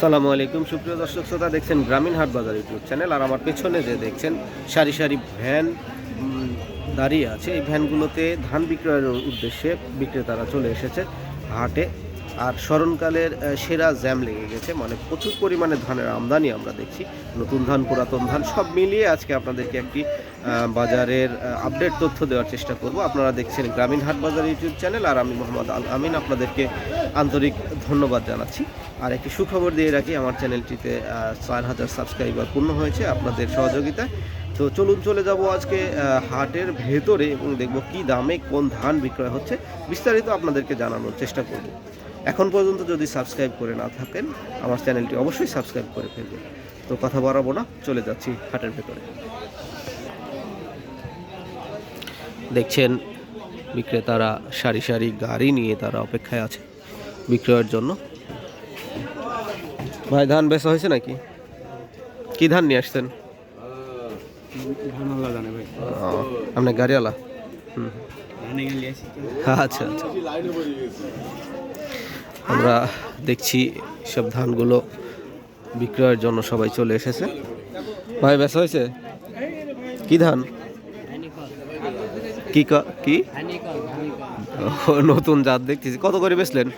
আসসালামু আলাইকুম। সুপ্রিয় দর্শক শ্রোতা, দেখছেন গ্রামীণ হাট বাজার ইউটিউব চ্যানেল। আর আমার পেছনে যে দেখছেন, সারি সারি ভ্যান দাঁড়িয়ে আছে। এই ভ্যানগুলোতে ধান বিক্রয়ের উদ্দেশ্যে বিক্রেতারা চলে এসেছে হাটে। আর স্মরণকালের সেরা জ্যাম লেগে গেছে। মানে প্রচুর পরিমাণে ধানের আমদানি আমরা দেখছি। নতুন ধান, পুরাতন ধান, সব মিলিয়ে আজকে আপনাদেরকে একটি বাজারের আপডেট তথ্য দেওয়ার চেষ্টা করব। আপনারা দেখছেন গ্রামীণ হাট বাজার ইউটিউব চ্যানেল, আর আমি মোহাম্মদ আল আমিন আপনাদেরকে আন্তরিক ধন্যবাদ জানাচ্ছি। আর একটি সুখবর দিয়ে রাখি, আমার চ্যানেলটিতে চার হাজার সাবস্ক্রাইবার পূর্ণ হয়েছে আপনাদের সহযোগিতায়। তো চলুন চলে যাব আজকে হাটের ভেতরে এবং দেখব কি দামে কোন ধান বিক্রয় হচ্ছে। বিস্তারিত আপনাদেরকে জানানোর চেষ্টা করব। এখন পর্যন্ত যদি সাবস্ক্রাইব করে না থাকেন আমার চ্যানেলটি অবশ্যই সাবস্ক্রাইব করে ফেলবেন। তো কথা বাড়াবো না চলে যাচ্ছি হাটের ভেতরে। দেখছেন বিক্রেতারা সারি সারি গাড়ি নিয়ে তারা অপেক্ষায় আছে বিক্রয়ের জন্য। ভাই ধান বেচা হয়েছে নাকি? কি ধান নিয়ে আসছেন? আপনার গাড়িওয়ালা? আচ্ছা আচ্ছা। আমরা দেখছি সব ধানগুলো বিক্রয়ের জন্য সবাই চলে এসেছে। ভাই বেচা হয়েছে? কি ধান? কি কা- নতুন জাত দেখতেছি। কত করে বেচলেন?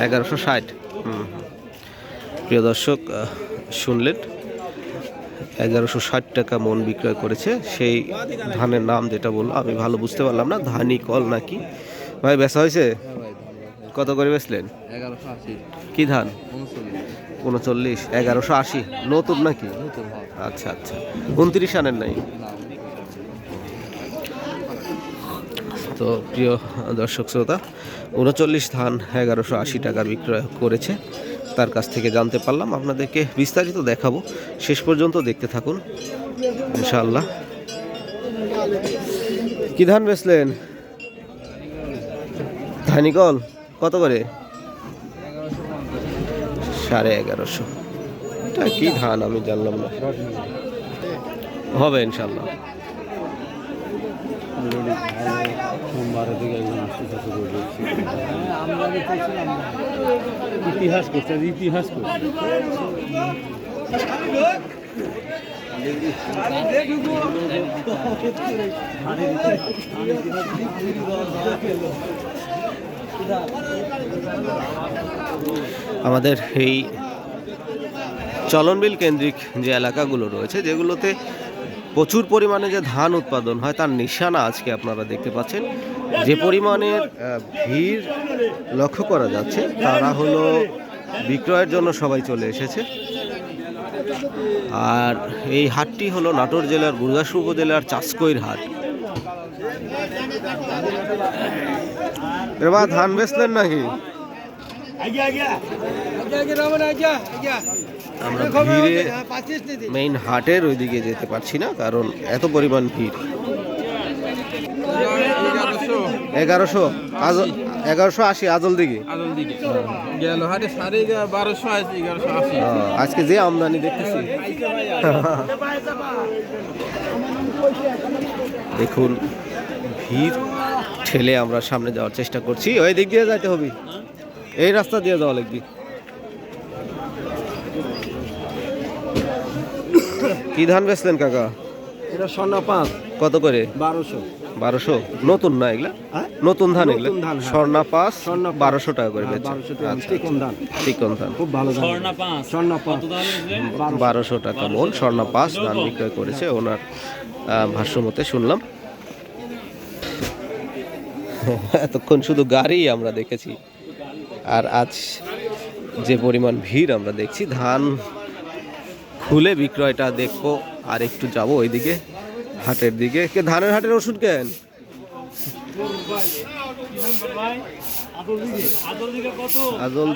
এগারোশো ষাট। প্রিয় দর্শক শুনলেন? এগারোশো ষাট টাকা মন বিক্রয় করেছে। সেই ধানের নাম যেটা বলল, আমি ভালো বুঝতে পারলাম না। ধানি কল নাকি? ভাই বেচা হয়েছে? কত করে বেচলেন? এগারোশো আশি। কি ধান? উনচল্লিশ। উনচল্লিশ এগারোশো আশি। নতুন নাকি? নতুন আচ্ছা আচ্ছা। উনত্রিশ আনেন নাই? তো প্রিয় দর্শক শ্রোতা উনচল্লিশ ধান এগারোশো আশি টাকার বিক্রয় করেছে। তার কাছ থেকে জানতে পারলাম। আপনাদেরকে বিস্তারিত দেখাবো। শেষ পর্যন্ত দেখতে থাকুন ইনশাআল্লাহ। কি ধান বেচলেন? ধানিকল? কত করে? সাড়ে এগারোশো। এটা কি ধান আমি জানলাম না। হবে ইনশাল্লাহ ইতিহাস ইতিহাস আমাদের এই চলনবিল কেন্দ্রিক যে এলাকাগুলো রয়েছে, যেগুলোতে প্রচুর পরিমাণে যে ধান উৎপাদন হয়, তার নিশানা আজকে আপনারা দেখতে পাচ্ছেন। যে পরিমাণের ভিড় লক্ষ্য করা যাচ্ছে, তারা হলো বিক্রয়ের জন্য সবাই চলে এসেছে। আর এই হাটটি হলো নাটোর জেলার গুরগাসু উপজেলার চাষকইর হাট। এবার ধান বেচলেন নাকি? আমরা ভিড়ে মেইন হাটের ওইদিকে যেতে পারছি না কারণ এত পরিমাণ ভিড়। এগারোশো আজল এগারোশো আশি আজল দিকে আজকে যে আমদানি দেখতেছি। দেখুন ভিড় ঠেলে আমরা সামনে যাওয়ার চেষ্টা করছি। ওই দিক দিয়ে যাইতে হবে। এই রাস্তা দিয়ে যাওয়া লাগবে। কি ধান বেচলেন কাকা? এটা স্বর্ণ পাঁচ। কত করে? বারোশো। বারোশো? নতুন না এগুলা? হ্যাঁ? নতুন ধান এগুলা? নতুন ধান, হ্যাঁ। স্বর্ণা পাঁচ স্বর্ণা। বারোশো টাকা করে হ্যাঁ, বেচছে 1200 টাকা, আচ্ছা, চিকন ধান। খুব ভালো স্বর্ণ বারোশো টাকা। মন স্বর্ণা পাঁচ ধান বিক্রয় করেছে ওনার আহ, ভাষ্য মতে শুনলাম। এতক্ষণ শুধু গাড়ি আমরা দেখেছি। আর আজ যে পরিমাণ ভিড় আমরা দেখছি, ধান খুলে বিক্রয়টা দেখব। আর একটু যাব ওইদিকে, হাটের দিকে। কে, ধানের হাটের ওষুধ কেন?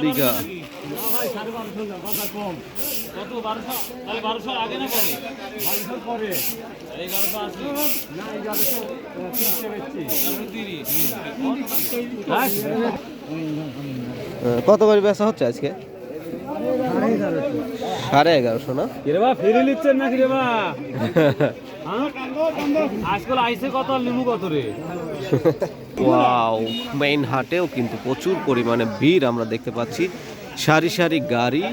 দিঘা। কত করে বেচা হচ্ছে আজকে? সাড়ে এগারোশো না? কিরে বা ফিরে নিচ্ছেন না কিরে বা আজকাল আইসে কত আর লিবু কত রে? ওয়াও মেইন হাটেও কিন্তু প্রচুর পরিমাণে ভিড় আমরা দেখতে পাচ্ছি। সারি সারি গাড়ি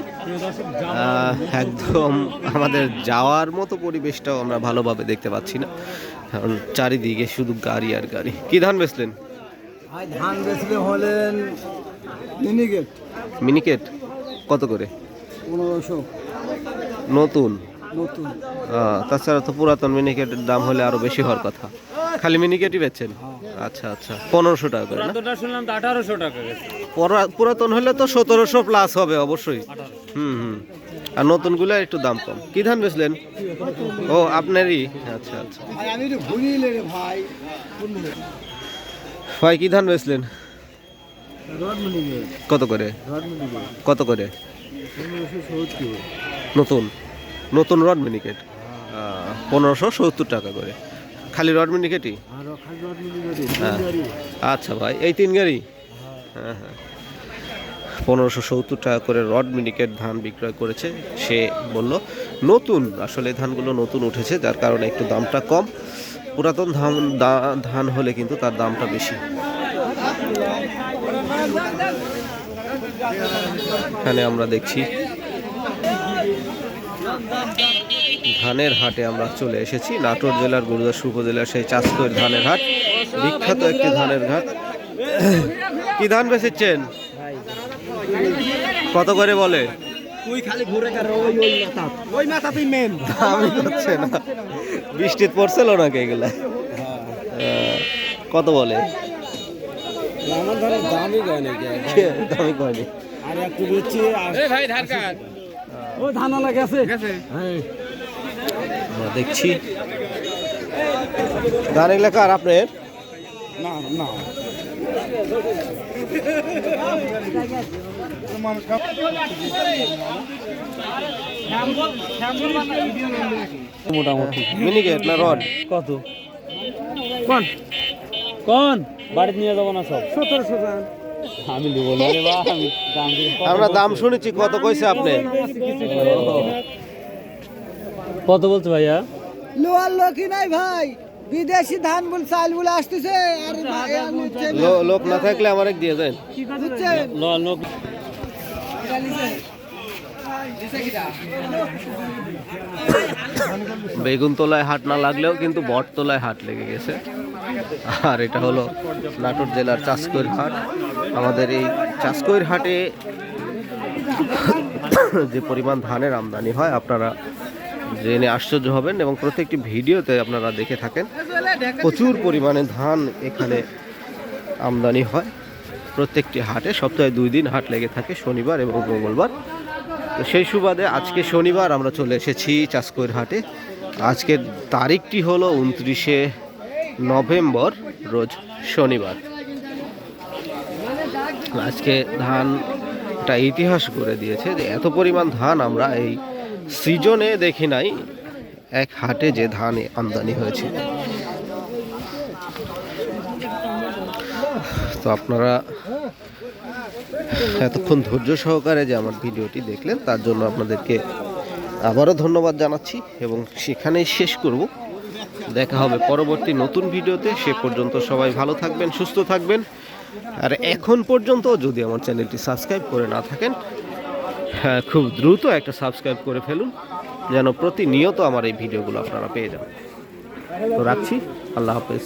একদম আমাদের যাওয়ার মতো পরিবেশটাও আমরা ভালোভাবে দেখতে পাচ্ছি না। কারণ চারিদিকে শুধু গাড়ি আর গাড়ি। কি ধান বেচলেন? ধান বেচলে হলেন মিনিকেট। মিনিকেট? কত করে? পনেরোশো। নতুন? নতুন। তাছাড়া তো পুরাতন মিনিকেটের দাম হলে আরও বেশি হওয়ার কথা। খালি মিনিকেটই বেচছেন? আচ্ছা আচ্ছা। পনেরোশো টাকা করে না? শুনলাম তো আঠারোশো টাকা পুরাতন হলে তো সতেরোশো প্লাস হবে অবশ্যই। হুম হুম। আর নতুনগুলো একটু দাম কম। কি ধান বেচলেন? ও আপনারই? আচ্ছা আচ্ছা। ভাই কি ধান বেচলেন? কত করে? কত করে? নতুন? নতুন রড মিনিকেট পনেরোশো সত্তর টাকা করে। খালি রড মিনিকেট হ্যাঁ। আচ্ছা ভাই এই তিন গাড়ি? হ্যাঁ হ্যাঁ। পনেরোশো সত্তর টাকা করে রড মিনিকেট ধান বিক্রয় করেছে। সে বলল নতুন আসলে ধানগুলো নতুন উঠেছে যার কারণে একটু দামটা কম। পুরাতন ধান ধান হলে কিন্তু তার দামটা বেশি। এখানে আমরা দেখছি। ধানের হাটে আমরা চলে এসেছি। নাটোর জেলার গুরুদাসপুর উপজেলার সেই চাষকৈর ধানের হাট। বিখ্যাত একটি ধানের ঘাট। কি ধান বেচেছেন? কত করে বলে? তুই খালি ঘুরে গেল ওই ওই মাথা। ওই মাথা তুই মেন দামই হচ্ছে না। বৃষ্টি পড়ছিল নাকি এগুলা? কত বলে? আমার দামই কয় নাকি? আর একটু ও ধান গেছে। হ্যাঁ আমরা দেখছি। ধান এগুলা কার আপনার? না না। মোটামুটি। মিনিকেট না রড? কত? কোন? কোন? বাড়িতে নিয়ে যাব না সব। সতেরোশো আমি আমরা দাম শুনেছি কত কইছে আপনি? কত বলছো ভাইয়া? লোয়ার লোকই নাই ভাই। বিদেশি ধান বল চাল বলে আসতেছে। আর আমি হচ্ছে লো- লোক না থাকলে আমার এক দিয়ে দেন। বুঝছেন? ল- লোক বেগুনতলায় হাট না লাগলেও কিন্তু বটতলায় হাট লেগে গেছে। আর এটা হলো নাটোর জেলার চাষকৈর হাট। আমাদের এই চাষকৈর হাটে যে পরিমাণ ধানের আমদানি হয় আপনারা জেনে আশ্চর্য হবেন এবং প্রত্যেকটি ভিডিওতে আপনারা দেখে থাকেন, প্রচুর পরিমাণে ধান এখানে আমদানি হয়। প্রত্যেকটি হাটে, সপ্তাহে দুই দিন হাট লেগে থাকে, শনিবার এবং মঙ্গলবার। তো সেই সুবাদে আজকে শনিবার আমরা চলে এসেছি চাষকৈর হাটে। আজকের তারিখটি হলো উনত্রিশে নভেম্বর, রোজ শনিবার। আজকে ধান একটা ইতিহাস করে দিয়েছে যে এত পরিমাণ ধান আমরা এই সিজনে দেখি নাই, এক হাটে যে ধান আমদানি হয়েছে। তো আপনারা এতক্ষণ ধৈর্য সহকারে যে আমার ভিডিওটি দেখলেন, তার জন্য আপনাদেরকে আবারও ধন্যবাদ জানাচ্ছি এবং সেখানেই শেষ করব। দেখা হবে পরবর্তী নতুন ভিডিওতে। সে পর্যন্ত সবাই ভালো থাকবেন, সুস্থ থাকবেন। আর এখন পর্যন্ত যদি আমার চ্যানেলটি সাবস্ক্রাইব করে না থাকেন খুব দ্রুত একটা সাবস্ক্রাইব করে ফেলুন, যেন প্রতিনিয়ত আমার এই ভিডিওগুলো আপনারা পেয়ে যান। তো রাখছি, আল্লাহ হাফেজ।